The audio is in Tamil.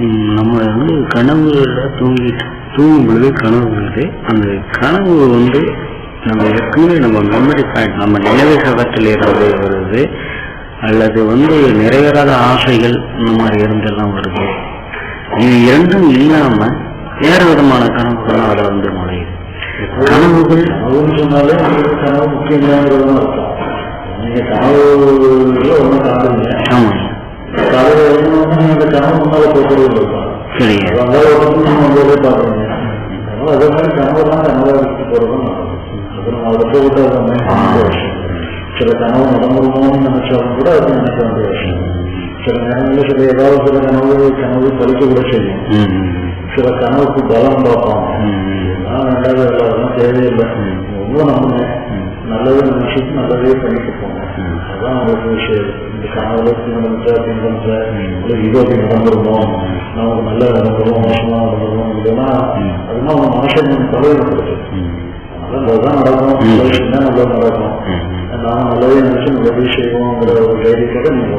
நம்ம வந்து கனவுல தூங்கிட்டு தூங்கும் பொழுது கனவு வருது அந்த கனவு வந்து நம்ம ஏற்கனவே நம்ம மெமரி பாயிண்ட் நம்ம நினைவகத்தில் இருந்து வருது. அல்லது வந்து நிறைவேறாத ஆசைகள் இந்த மாதிரி இருந்தெல்லாம் வருது. இது இரண்டும் இல்லாம வேறு விதமான கனவுகள் அதில் வந்து நுழையுது. கனவுகள் கனவுன்னு சொன்னாலே கனவு முக்கியம் அர்த்தம். ஒன்றும் காணுறீங்க கனவு முன்னால போக்குறது இருக்கும் சரிங்க அது மாதிரி கனவு தான் கனவா எடுத்து போறதும் நல்லது அது நம்ம அதை மைண்ட் விஷயம் சில கனவு நடந்துருமோன்னு நினைச்சாலும் கூட அது நினைக்க வேண்டிய விஷயம் சில நேரங்களில் சில ஏதாவது சில கனவு கனவு பலிக்க கூட செய்யும். சில கனவுக்கு பலம் பார்ப்பாங்க ம். இதெல்லாம் ரெண்டாவது அதெல்லாம் தேவையில்லை. ஒன்றும் நம்புங்க. நல்லது நினைச்சிட்டு நல்லதே பண்ணிட்டு போங்க. ونعرف مش بتعرض لمنطقة لمنطقة والإيجاد لمنطقة رمضان نعرف ملاها رمضان مشمع رمضان الجماعة المهم عشر من طريق لما زمان رمضان ليش نعم لما رمضان أنا عمليا نسمع بشيء وعمل وجاي كلام